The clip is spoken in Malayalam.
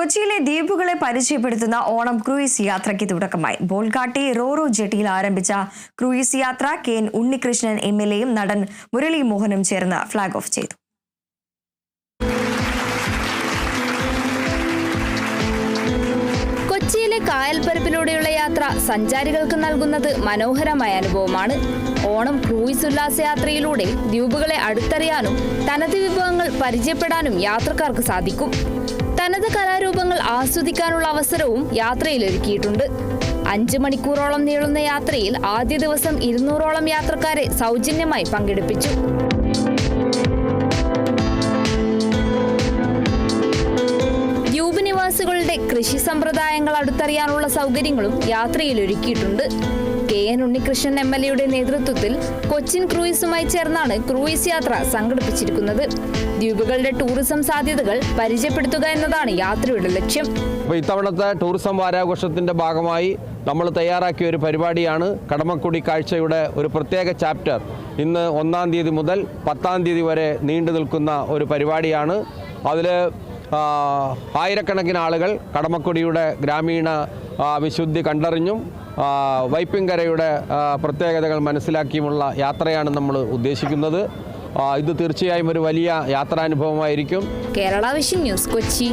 കൊച്ചിയിലെ ദ്വീപുകളെ പരിചയപ്പെടുത്തുന്ന ഓണം ക്രൂയിസ് യാത്രയ്ക്ക് തുടക്കമായി. ബോൾഗാട്ടി റോറോ ജെട്ടിയിൽ ആരംഭിച്ച ക്രൂയിസ് യാത്ര K N Unnikrishnan M L എയും നടൻ മുരളി മോഹനും ചേർന്ന് ഫ്ളാഗ് ഓഫ് ചെയ്തു. കൊച്ചിയിലെ കായൽപ്പരപ്പിലൂടെയുള്ള യാത്ര സഞ്ചാരികൾക്ക് നൽകുന്നത് മനോഹരമായ അനുഭവമാണ്. ഓണം ക്രൂയിസ് ഉല്ലാസയാത്രയിലൂടെ ദ്വീപുകളെ അടുത്തറിയാനും തനത് വിഭവങ്ങൾ പരിചയപ്പെടാനും യാത്രക്കാർക്ക് സാധിക്കും. തനത് കലാരൂപങ്ങൾ ആസ്വദിക്കാനുള്ള അവസരവും യാത്രയിൽ ഒരുക്കിയിട്ടുണ്ട്. അഞ്ച് മണിക്കൂറോളം നീളുന്ന യാത്രയിൽ ആദ്യ ദിവസം ഇരുന്നൂറോളം യാത്രക്കാരെ സൗജന്യമായി പങ്കെടുപ്പിച്ചു. ദ്വീപ് നിവാസികളുടെ കൃഷി സമ്പ്രദായങ്ങൾ അടുത്തറിയാനുള്ള സൗകര്യങ്ങളും യാത്രയിൽ ഒരുക്കിയിട്ടുണ്ട്. K N Unnikrishnan M L എയുടെ നേതൃത്വത്തിൽ കൊച്ചിൻ ക്രൂയിസുമായി ചേർന്നാണ് ക്രൂയിസ് യാത്ര സംഘടിപ്പിച്ചിരിക്കുന്നത്. ദ്വീപുകളുടെ ടൂറിസം സാധ്യതകൾ പരിചയപ്പെടുത്തുക എന്നതാണ് യാത്രയുടെ ലക്ഷ്യം. അപ്പോൾ ഇത്തവണത്തെ ടൂറിസം വാരാഘോഷത്തിന്റെ ഭാഗമായി നമ്മൾ തയ്യാറാക്കിയ ഒരു പരിപാടിയാണ് കടമക്കുടി കാഴ്ചയുടെ ഒരു പ്രത്യേക ചാപ്റ്റർ. ഇന്ന് ഒന്നാം തീയതി മുതൽ പത്താം തീയതി വരെ നീണ്ടു നിൽക്കുന്ന ഒരു പരിപാടിയാണ്. അതിൽ ആയിരക്കണക്കിന് ആളുകൾ കടമക്കുടിയുടെ ഗ്രാമീണ വിശുദ്ധി കണ്ടറിഞ്ഞും വൈപ്പിങ്കരയുടെ പ്രത്യേകതകൾ മനസ്സിലാക്കിയുമുള്ള യാത്രയാണ് നമ്മൾ ഉദ്ദേശിക്കുന്നത്. ഇത് തീർച്ചയായും ഒരു വലിയ യാത്രാനുഭവമായിരിക്കും. Kerala vision news Kochi.